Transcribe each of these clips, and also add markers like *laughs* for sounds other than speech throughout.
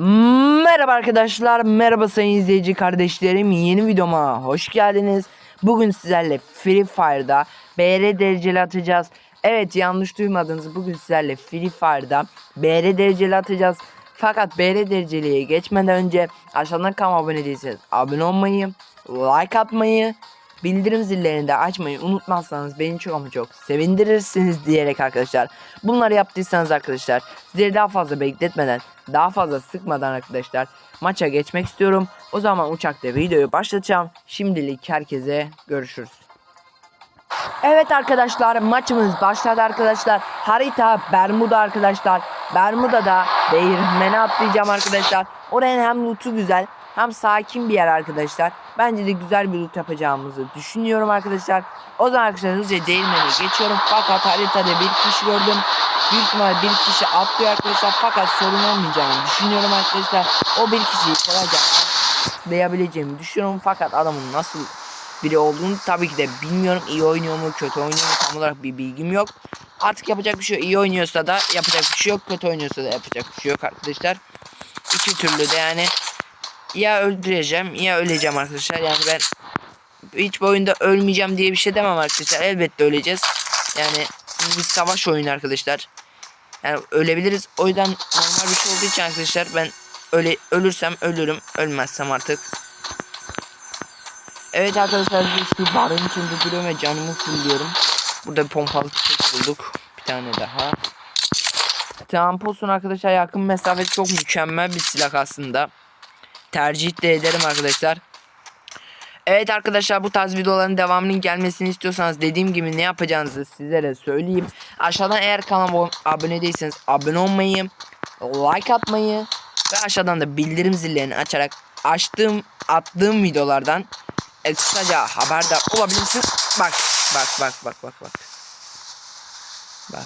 Merhaba arkadaşlar, merhaba sayın izleyici kardeşlerim. Yeni videoma hoş geldiniz. Bugün sizlerle Free Fire'da BR dereceli atacağız. Evet yanlış duymadınız. Bugün sizlerle Free Fire'da BR dereceli atacağız. Fakat BR dereceliğe geçmeden önce aşağıdan kanalıma abone değilseniz abone olmayı, like atmayı, bildirim zillerini de açmayı unutmazsanız beni çok ama çok sevindirirsiniz diyerek arkadaşlar. Bunları yaptıysanız arkadaşlar sizleri daha fazla bekletmeden daha fazla sıkmadan arkadaşlar maça geçmek istiyorum. O zaman uçakta videoyu başlatacağım. Şimdilik herkese görüşürüz. Evet arkadaşlar maçımız başladı arkadaşlar. Harita Bermuda arkadaşlar. Bermuda'da değirmene atlayacağım arkadaşlar. Oranın hem loot'u güzel hem sakin bir yer arkadaşlar. Bence de güzel bir loot yapacağımızı düşünüyorum arkadaşlar. O zaman arkadaşlar hızlıca değirmene geçiyorum. Fakat haritada bir kişi gördüm. Büyük ihtimal bir kişi atlıyor arkadaşlar. Fakat sorun olmayacağını düşünüyorum arkadaşlar. O bir kişiyi kolayca atlayabileceğimi düşünüyorum. Fakat adamın nasıl biri olduğunu tabii ki de bilmiyorum. İyi oynuyor mu kötü oynuyor mu tam olarak bir bilgim yok. Artık yapacak bir şey yok. İyi oynuyorsa da yapacak bir şey yok. Kötü oynuyorsa da yapacak bir şey yok arkadaşlar. İki türlü de yani ya öldüreceğim ya öleceğim arkadaşlar. Yani ben hiç bu oyunda ölmeyeceğim diye bir şey demem arkadaşlar. Elbette öleceğiz. Yani bir savaş oyunu arkadaşlar. Yani ölebiliriz. O yüzden normal bir şey olduğu için arkadaşlar ben öyle ölürsem ölürüm. Ölmezsem artık Evet arkadaşlar şu barın içinde duruyorum ve canımı fulluyorum. Burada bir pompalı tüfek bulduk. Bir tane daha. Tampolsun arkadaşlar yakın mesafe çok mükemmel bir silah aslında. Tercih de ederim arkadaşlar. Evet arkadaşlar bu tarz videoların devamının gelmesini istiyorsanız dediğim gibi ne yapacağınızı sizlere söyleyeyim. Aşağıdan eğer kanalıma abone değilseniz abone olmayı, like atmayı ve aşağıdan da bildirim zillerini açarak açtığım attığım videolardan e, kısaca haberdar olabilirsin. Bak bak bak bak bak bak. Bak.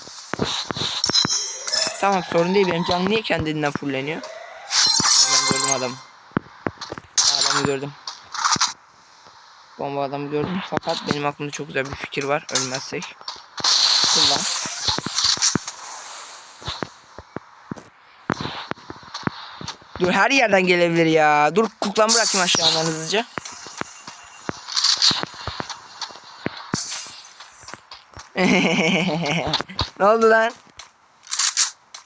Tamam sorun değil benim canım niye kendinden fulleniyor? Ben gördüm adamı. Adamı gördüm. Bomba adamı gördüm fakat benim aklımda çok güzel bir fikir var ölmezsek. Kullan. Dur her yerden gelebilir ya. Dur kuklan bırakayım aşağıdan hızlıca. *laughs* ne oldu lan?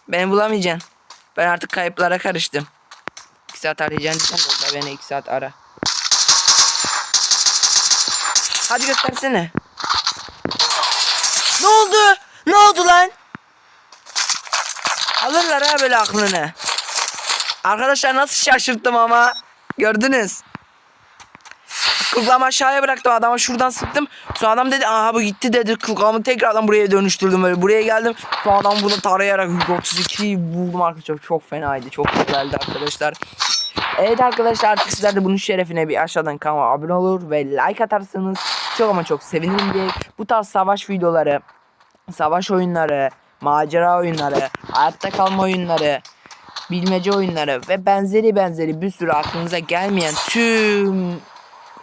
Beni bulamayacaksın. Ben artık kayıplara karıştım. 2 saat arayacaksın beni 2 saat ara. Hadi göstersene. Ne oldu? Ne oldu lan? Alırlar ha böyle aklını. Arkadaşlar nasıl şaşırttım ama. Gördünüz. Kıklamı aşağıya bıraktım adama şuradan sıktım. Sonra adam dedi aha bu gitti dedi. Kıklamı tekrardan buraya dönüştürdüm böyle. Buraya geldim. Sonra adam bunu tarayarak 132'yi buldum arkadaşlar. Çok fenaydı. Çok güzeldi arkadaşlar. Evet arkadaşlar artık sizler de bunun şerefine bir aşağıdan kanala abone olur ve like atarsanız çok ama çok sevinirim diye bu tarz savaş videoları, savaş oyunları, macera oyunları, hayatta kalma oyunları, bilmece oyunları ve benzeri benzeri bir sürü aklınıza gelmeyen tüm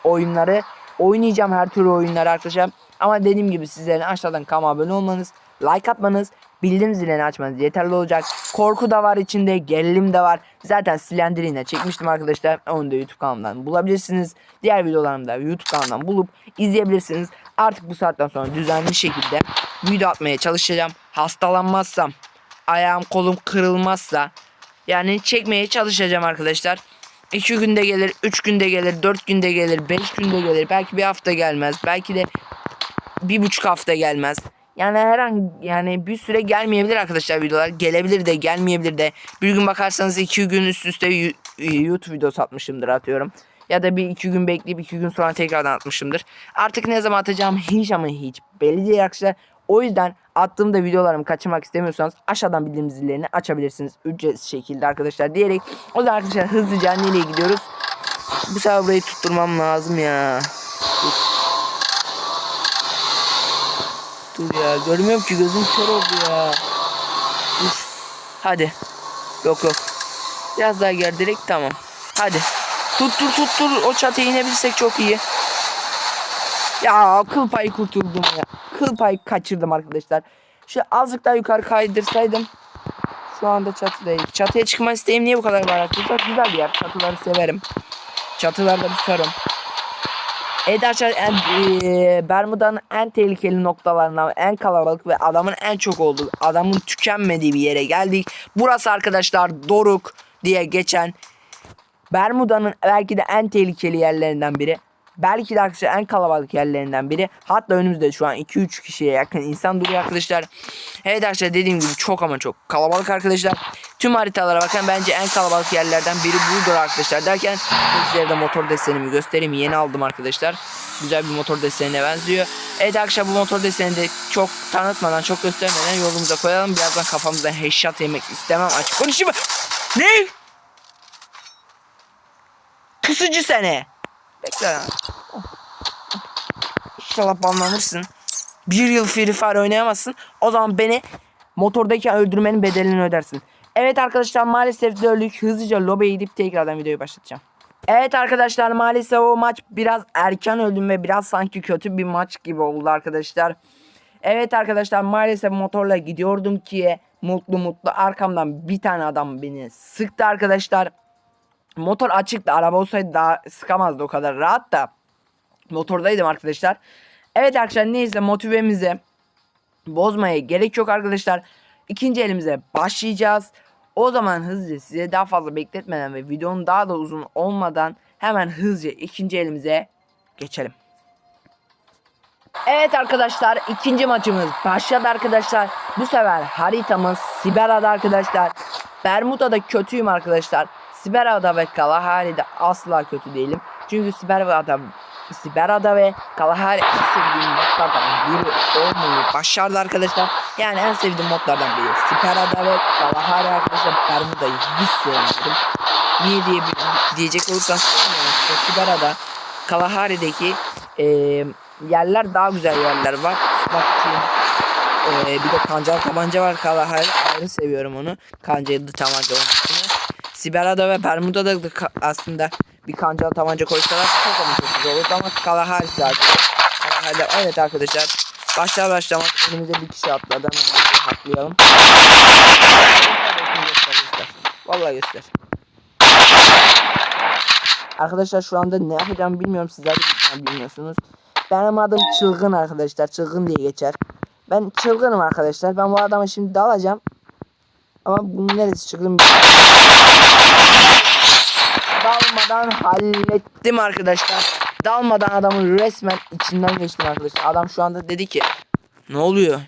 oyunları oynayacağım her türlü oyunları arkadaşlar. Ama dediğim gibi sizlerin aşağıdan kanalıma abone olmanız, like atmanız, bildirim zilini açmanız yeterli olacak. Korku da var içinde, gerilim de var. Zaten Slenderine çekmiştim arkadaşlar. Onu da YouTube kanalımdan bulabilirsiniz. Diğer videolarımı da YouTube kanalımdan bulup izleyebilirsiniz. Artık bu saatten sonra düzenli şekilde video atmaya çalışacağım. Hastalanmazsam, ayağım kolum kırılmazsa yani çekmeye çalışacağım arkadaşlar. 2 günde gelir, 3 günde gelir, 4 günde gelir, 5 günde gelir. Belki bir hafta gelmez. Belki de bir buçuk hafta gelmez. Yani her an yani bir süre gelmeyebilir arkadaşlar videolar. Gelebilir de gelmeyebilir de. Bir gün bakarsanız iki gün üst üste YouTube videosu atmışımdır atıyorum. Ya da bir iki gün bekleyip iki gün sonra tekrardan atmışımdır. Artık ne zaman atacağım hiç ama hiç belli değil arkadaşlar. O yüzden attığımda videolarımı kaçırmak istemiyorsanız aşağıdan bildirim zillerini açabilirsiniz. Ücretsiz şekilde arkadaşlar diyerek. O zaman arkadaşlar hızlıca nereye gidiyoruz? Bu sefer burayı tutturmam lazım ya. Dur. Dur ya görmüyorum ki gözüm kör oldu ya. Dur. Hadi. Yok yok. Biraz daha gel direkt tamam. Hadi. Tuttur tuttur o çatıya inebilsek çok iyi. Ya kıl payı kurtuldum ya. Kıl payı kaçırdım arkadaşlar. Şu azıcık daha yukarı kaydırsaydım. Şu anda çatıdayız. Çatıya çıkma isteğim niye bu kadar var arkadaşlar? Güzel bir yer. Çatıları severim. Çatılarda tutarım. Evet arkadaşlar eee, Bermuda'nın en tehlikeli noktalarından en kalabalık ve adamın en çok olduğu adamın tükenmediği bir yere geldik. Burası arkadaşlar Doruk diye geçen Bermuda'nın belki de en tehlikeli yerlerinden biri. Belki de arkadaşlar en kalabalık yerlerinden biri. Hatta önümüzde şu an 2-3 kişiye yakın insan duruyor arkadaşlar. Evet arkadaşlar dediğim gibi çok ama çok kalabalık arkadaşlar. Tüm haritalara bakın bence en kalabalık yerlerden biri budur arkadaşlar derken sizlere de motor desenimi göstereyim. Yeni aldım arkadaşlar. Güzel bir motor desenine benziyor. Evet arkadaşlar bu motor desenini de çok tanıtmadan çok göstermeden yolumuza koyalım. Birazdan kafamızdan headshot yemek istemem. Açık konuşayım. Ne? Kısıcı sene. Bekle. İnşallah banlanırsın. Bir yıl Free Fire oynayamazsın. O zaman beni motordaki öldürmenin bedelini ödersin. Evet arkadaşlar maalesef de öldük. Hızlıca lobiye gidip tekrardan videoyu başlatacağım. Evet arkadaşlar maalesef o maç biraz erken öldüm ve biraz sanki kötü bir maç gibi oldu arkadaşlar. Evet arkadaşlar maalesef motorla gidiyordum ki mutlu mutlu arkamdan bir tane adam beni sıktı arkadaşlar. Motor açıktı. Araba olsaydı daha sıkamazdı o kadar rahat da. Motordaydım arkadaşlar. Evet arkadaşlar neyse motivemizi bozmaya gerek yok arkadaşlar. İkinci elimize başlayacağız. O zaman hızlıca size daha fazla bekletmeden ve videonun daha da uzun olmadan hemen hızlıca ikinci elimize geçelim. Evet arkadaşlar ikinci maçımız başladı arkadaşlar. Bu sefer haritamız Siberada arkadaşlar. Bermuda'da kötüyüm arkadaşlar. Siberada ve Kalahari'de asla kötü değilim. Çünkü Siberada Siberada ve Kalahari en sevdiğim modlardan biri olmayı başardı arkadaşlar. Yani en sevdiğim modlardan biri. Siberada ve Kalahari arkadaşlar Bermuda'yı hiç sevmiyorum. Niye diye diyecek olursan Siberada Kalahari'deki eee yerler daha güzel yerler var. Bak ee, bir de kancalı tabanca var Kalahari ayrı seviyorum onu. Kancalı tabanca olmasını. Siberada ve Bermuda'da da aslında bir kancalı tabanca koysalar çok ama çok güzel olurdu ama Kalahari zaten. Evet arkadaşlar. Başlar başlamaz önümüze bir kişi atladı. Göster, göster. Vallahi göster. Arkadaşlar şu anda ne yapacağımı bilmiyorum. Sizler de bilmiyorsunuz. Benim adım Çılgın arkadaşlar. Çılgın diye geçer. Ben çılgınım arkadaşlar. Ben bu adamı şimdi dalacağım. Ama bunun neresi çılgın bilmiyorum. Dalmadan hallettim arkadaşlar. Dalmadan adamın resmen içinden geçtim arkadaşlar. Adam şu anda dedi ki ne oluyor?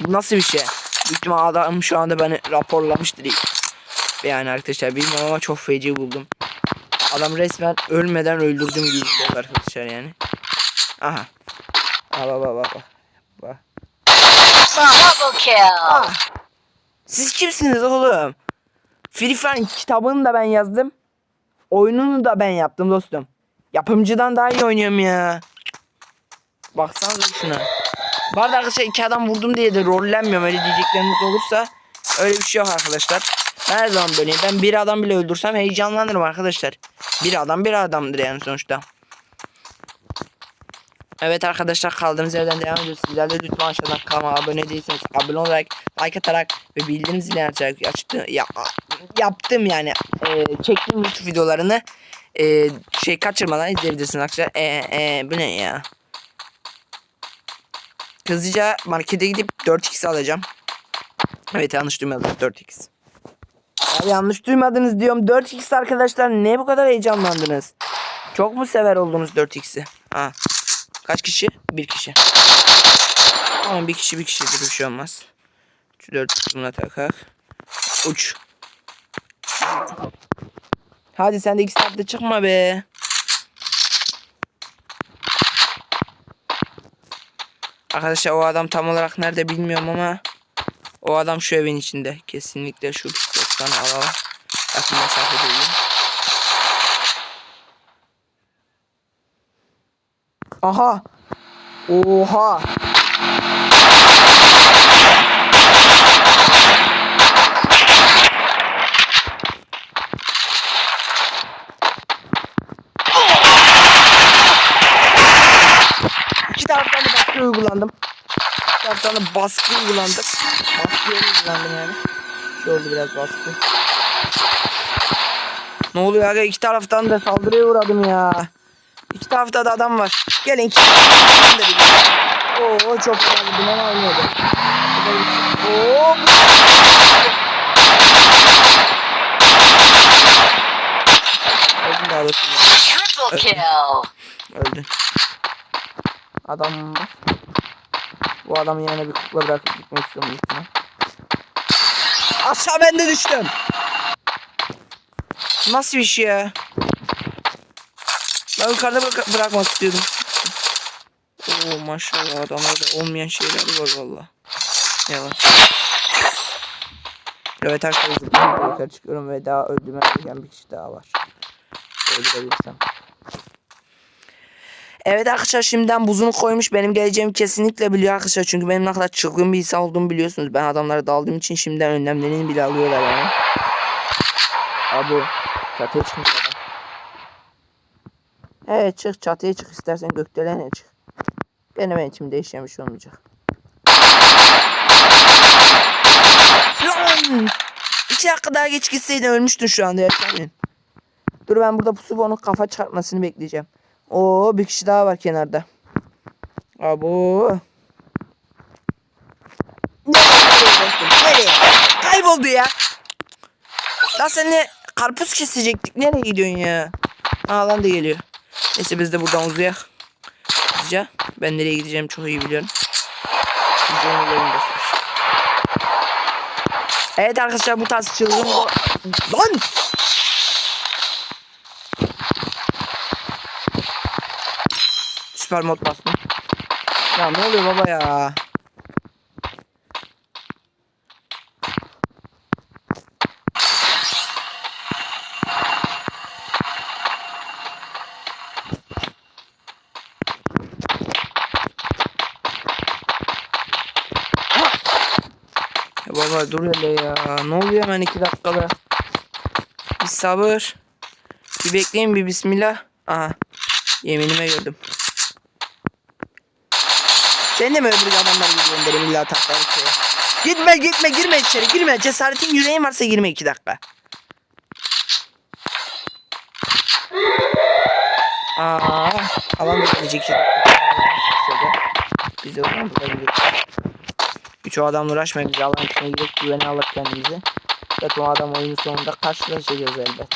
Bu nasıl bir şey? Büyük adam şu anda beni raporlamıştır. Yani arkadaşlar bilmiyorum ama çok feci buldum. Adam resmen ölmeden öldürdüm gibi şey arkadaşlar yani. Aha. Aa, bak bak. bak. Ah. Siz kimsiniz oğlum? Free Fire kitabını da ben yazdım. Oyununu da ben yaptım dostum. Yapımcıdan daha iyi oynuyorum ya. Baksanıza şuna. Bu arada arkadaşlar iki adam vurdum diye de rollenmiyorum öyle diyecekleriniz olursa. Öyle bir şey yok arkadaşlar. Ben her zaman böyleyim. Ben bir adam bile öldürsem heyecanlanırım arkadaşlar. Bir adam bir adamdır yani sonuçta. Evet arkadaşlar kaldığımız yerden devam ediyoruz. Sizler de lütfen aşağıdan kanalıma abone değilseniz abone olarak, like atarak ve bildirim zilini açarak açtı, ya, yaptım yani e, çektiğim YouTube videolarını e, şey kaçırmadan izleyebilirsiniz arkadaşlar. E, e, bu ne ya? Hızlıca markete gidip 4x alacağım. Evet yanlış duymadım 4x. Ya yanlış duymadınız diyorum 4x arkadaşlar ne bu kadar heyecanlandınız? Çok mu sever oldunuz 4x'i? Ha. Kaç kişi? Bir kişi. Tamam bir kişi bir kişidir bir şey olmaz. Şu dört kısmına takak. Uç. Hadi sen de iki saatte çıkma be. Arkadaşlar o adam tam olarak nerede bilmiyorum ama o adam şu evin içinde. Kesinlikle şu pistolden alalım. Yakın mesafe değil. Aha. Oha. İki taraftan da baskı uygulandım. İki taraftan da baskı uygulandık. Baskı yere izlendim yani. Şey oldu biraz baskı. Ne oluyor aga iki taraftan da saldırıya uğradım ya. İki tarafta da adam var. Gelin bir. Oo çok güzel bir duman oynadı. Oo. Öldüm daha doğrusu. Triple kill. Öldün. Adam var. Bu adamı yerine bir kukla bırakıp gitmek istiyorum ihtimal. Aşağı ben de düştüm. Nasıl bir şey ya? Ben yukarıda bırak- bırakmak istiyordum. Oo maşallah adamlarda olmayan şeyler var valla. Yalan. Evet arkadaşlar yukarı çıkıyorum ve daha öldürmem gereken bir kişi daha var. Öldürebilirsem. Evet arkadaşlar şimdiden buzunu koymuş. Benim geleceğimi kesinlikle biliyor arkadaşlar. Çünkü benim ne kadar çılgın bir insan olduğumu biliyorsunuz. Ben adamlara daldığım için şimdiden önlemlerini bile alıyorlar yani. Abi çatıya çıkmış Evet çık çatıya çık istersen gökdelene çık. Benim içim değişen bir şey olmayacak. Lan! İki dakika daha geç gitseydin ölmüştün şu anda yaşamayın. Dur ben burada pusu onun kafa çarpmasını bekleyeceğim. Oo bir kişi daha var kenarda. Abo. Nereye? Kayboldu ya. Lan seninle karpuz kesecektik. Nereye gidiyorsun ya? Aa da geliyor. Neyse biz de buradan uzayak. Hızlıca. Ben nereye gideceğimi çok iyi biliyorum. Evet arkadaşlar bu tarz çılgın. Lan! Süper mod bastım. Ya ne oluyor baba ya? Ya baba dur hele ya. Ne oluyor hemen iki dakikada? Bir sabır. Bir bekleyin bir bismillah. Aha. Yeminime gördüm. Sen de mi öbür adamlar gidiyorsun dedim illa taklar şeye. Gitme gitme girme içeri girme. Cesaretin yüreğin varsa girme iki dakika. Aa, alan da gelecek iki dakika. Biz de o adamla uğraşmayın. Biz alan içine girip güvene alıp kendimizi. Zaten o adam oyunun sonunda karşılaşacağız elbet.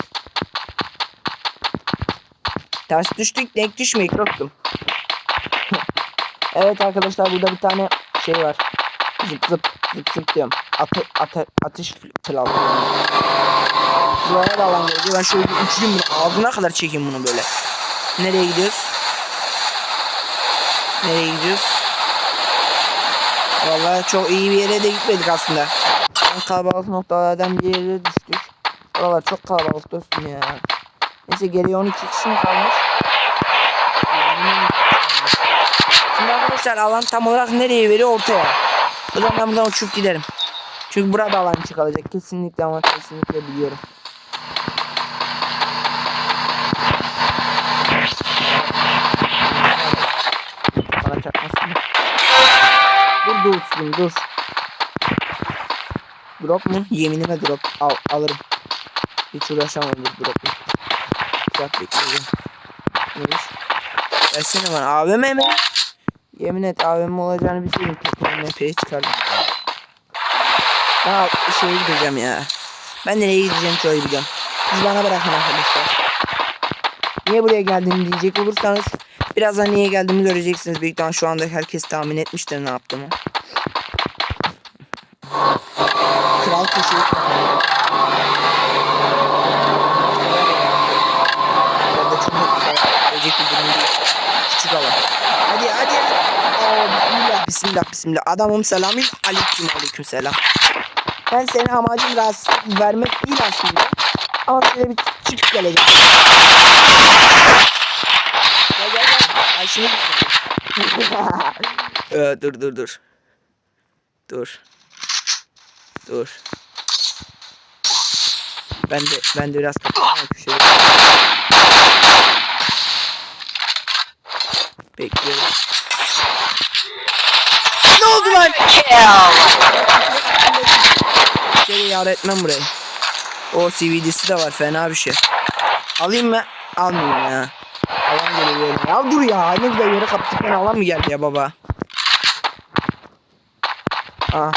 Ters düştük denk düşmeyin korktum. *laughs* evet arkadaşlar burada bir tane şey var. Zıp zıp zıp zıp diyorum. Atı, atı, atış platformu. Buraya da alan gelecek. Ben şöyle uçurayım bunu. Ağzına kadar çekeyim bunu böyle. Nereye gidiyoruz? Nereye gidiyoruz? Vallahi çok iyi bir yere de gitmedik aslında. En kalabalık noktalardan bir yere düştük. Oralar çok kalabalık dostum ya. Neyse geriye 12 kişi mi kalmış? Şimdi arkadaşlar alan tam olarak nereye veriyor? Ortaya. O zaman ben buradan uçup giderim. Çünkü burada alan içi kalacak. Kesinlikle ama kesinlikle biliyorum. Dur dur. Drop mu? Yeminime drop. Al, alırım. Hiç uğraşamam bir drop mu? Güzel bekliyorum. Neymiş? Versene bana AVM mi? Yemin et AVM olacağını bilseydim kesin MP'ye çıkardım. Daha şeye gideceğim ya. Ben nereye gideceğim iyi biliyorum. Siz bana bırakın arkadaşlar. Niye buraya geldim diyecek olursanız birazdan niye geldiğimi göreceksiniz. Büyük şu anda herkes tahmin etmiştir ne yaptığımı. Değil. Küçük alan. Hadi hadi. Oo, bismillah. Bismillah bismillah. Adamım selamün aleyküm aleyküm selam. Ben senin amacın rahatsızlık vermek değil aslında. Ama şöyle bir çık gelecek. Gel gel gel. Ay şimdi *laughs* ee, dur dur dur. Dur. Dur. Ben de ben de biraz kapatayım köşeyi. Bekliyorum. Ne oldu lan? Kimseye yar etmem burayı. O CVD'si de var fena bir şey. Alayım mı? Almayayım ya. Alan geliyor yerine. Ya dur ya ne güzel yere kaptık beni alan mı geldi ya baba? Aa.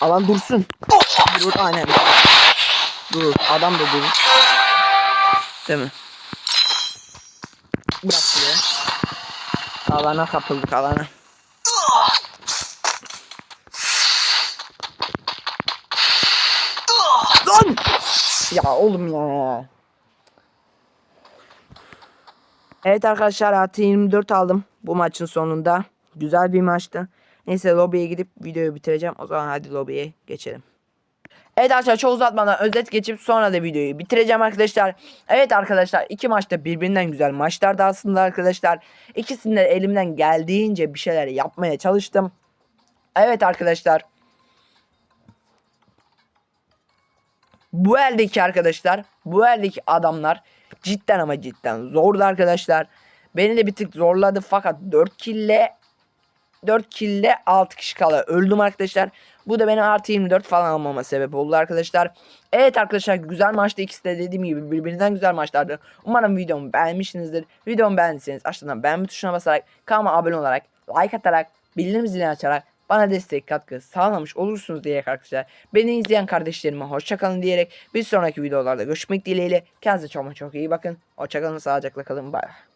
Alan dursun. Dur aynen. Dur adam da durur. Değil mi? Bırak şuraya. Alana kapıldık alana. Lan! Ya oğlum ya. Evet arkadaşlar artı 24 aldım bu maçın sonunda. Güzel bir maçtı. Neyse lobiye gidip videoyu bitireceğim. O zaman hadi lobiye geçelim. Evet arkadaşlar çok uzatmadan özet geçip sonra da videoyu bitireceğim arkadaşlar. Evet arkadaşlar iki maçta birbirinden güzel maçlardı aslında arkadaşlar. İkisinde elimden geldiğince bir şeyler yapmaya çalıştım. Evet arkadaşlar. Bu eldeki arkadaşlar, bu eldeki adamlar cidden ama cidden zordu arkadaşlar. Beni de bir tık zorladı fakat 4 kille 4 kille 6 kişi kala öldüm arkadaşlar. Bu da benim artı 24 falan almama sebep oldu arkadaşlar. Evet arkadaşlar güzel maçtı ikisi de dediğim gibi birbirinden güzel maçlardı. Umarım videomu beğenmişsinizdir. Videomu beğendiyseniz aşağıdan beğenme tuşuna basarak kanalıma abone olarak like atarak bildirim zilini açarak bana destek katkı sağlamış olursunuz diyerek arkadaşlar. Beni izleyen kardeşlerime hoşçakalın diyerek bir sonraki videolarda görüşmek dileğiyle. Kendinize çok çok iyi bakın. Hoşçakalın sağlıcakla kalın. Bay.